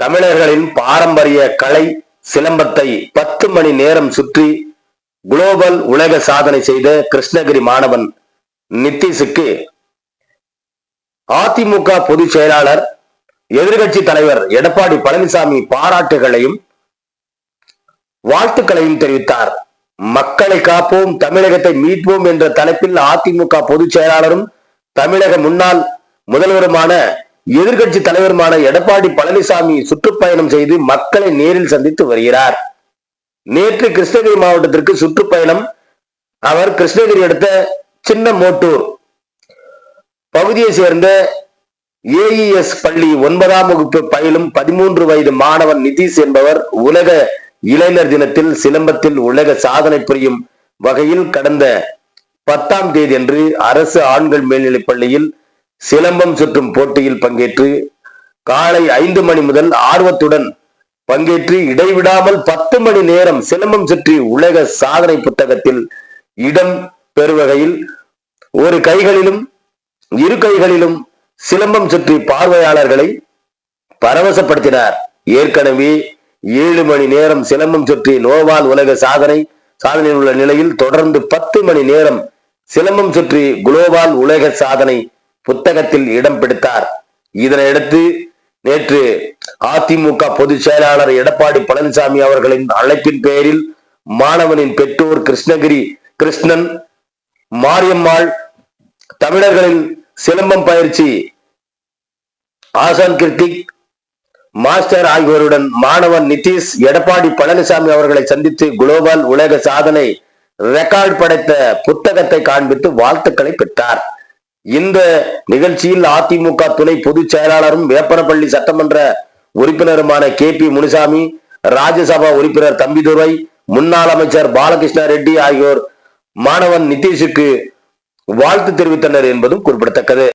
தமிழர்களின் பாரம்பரிய கலை சிலம்பத்தை பத்து மணி நேரம் சுற்றி குளோபல் உலக சாதனை செய்த கிருஷ்ணகிரி மாணவன் நிதிஷுக்கு அதிமுக பொதுச் செயலாளர் எதிர்கட்சி தலைவர் எடப்பாடி பழனிசாமி பாராட்டுகளையும் வாழ்த்துக்களையும் தெரிவித்தார். மக்களை காப்போம் தமிழகத்தை மீட்போம் என்ற தலைப்பில் அதிமுக பொதுச் செயலாளரும் தமிழக முன்னாள் முதல்வருமான எதிர்கட்சி தலைவருமான எடப்பாடி பழனிசாமி சுற்றுப்பயணம் செய்து மக்களை நேரில் சந்தித்து வருகிறார். நேற்று கிருஷ்ணகிரி மாவட்டத்திற்கு சுற்றுப்பயணம் அவர் கிருஷ்ணகிரி அடுத்த சின்ன மோட்டூர் பகுதியை சேர்ந்த ஏஇஎஸ் பள்ளி ஒன்பதாம் வகுப்பு பயிலும் பதிமூன்று வயது மாணவன் நிதிஷ் என்பவர் உலக இளைஞர் தினத்தில் சிலம்பத்தில் உலக சாதனை புரியும் வகையில் கடந்த பத்தாம் தேதி அன்று அரசு ஆண்கள் மேல்நிலைப் பள்ளியில் சிலம்பம் சுற்றும் போட்டியில் பங்கேற்று காலை ஐந்து மணி முதல் ஆர்வத்துடன் பங்கேற்று இடைவிடாமல் பத்து மணி நேரம் சிலம்பம் சுற்றி உலக சாதனை புத்தகத்தில் இடம் பெறுவகையில் ஒரு கைகளிலும் இரு கைகளிலும் சிலம்பம் சுற்றி பார்வையாளர்களை பரவசப்படுத்தினார். ஏற்கனவே ஏழு மணி நேரம் சிலம்பம் சுற்றி நோவால் உலக சாதனை சாதனையில் உள்ள நிலையில் தொடர்ந்து பத்து மணி நேரம் சிலம்பம் சுற்றி குளோபால் உலக சாதனை புத்தகத்தில் இடம் பிடித்தார். இதனையடுத்து நேற்று அதிமுக பொதுச் செயலாளர் எடப்பாடி பழனிசாமி அவர்களின் அழைப்பின் பெயரில் மாணவனின் பெற்றோர் கிருஷ்ணகிரி கிருஷ்ணன் மாரியம்மாள் தமிழர்களின் சிலம்பம் பயிற்சி ஆசான் கிருத்திக் மாஸ்டர் ஆகியோருடன் மாணவன் நிதிஷ் எடப்பாடி பழனிசாமி அவர்களை சந்தித்து குளோபல் உலக சாதனை ரெக்கார்ட் படைத்த புத்தகத்தை காண்பித்து வாழ்த்துக்களை பெற்றார். இந்த நிகழ்ச்சியில் அதிமுக துணை பொதுச் செயலாளரும் வேப்பனப்பள்ளி சட்டமன்ற உறுப்பினருமான கே பி முனுசாமி ராஜ்யசபா உறுப்பினர் தம்பிதுரை முன்னாள் அமைச்சர் பாலகிருஷ்ண ரெட்டி ஆகியோர் மாணவன் நிதிஷுக்கு வாழ்த்து தெரிவித்தனர் என்பதும் குறிப்பிடத்தக்கது.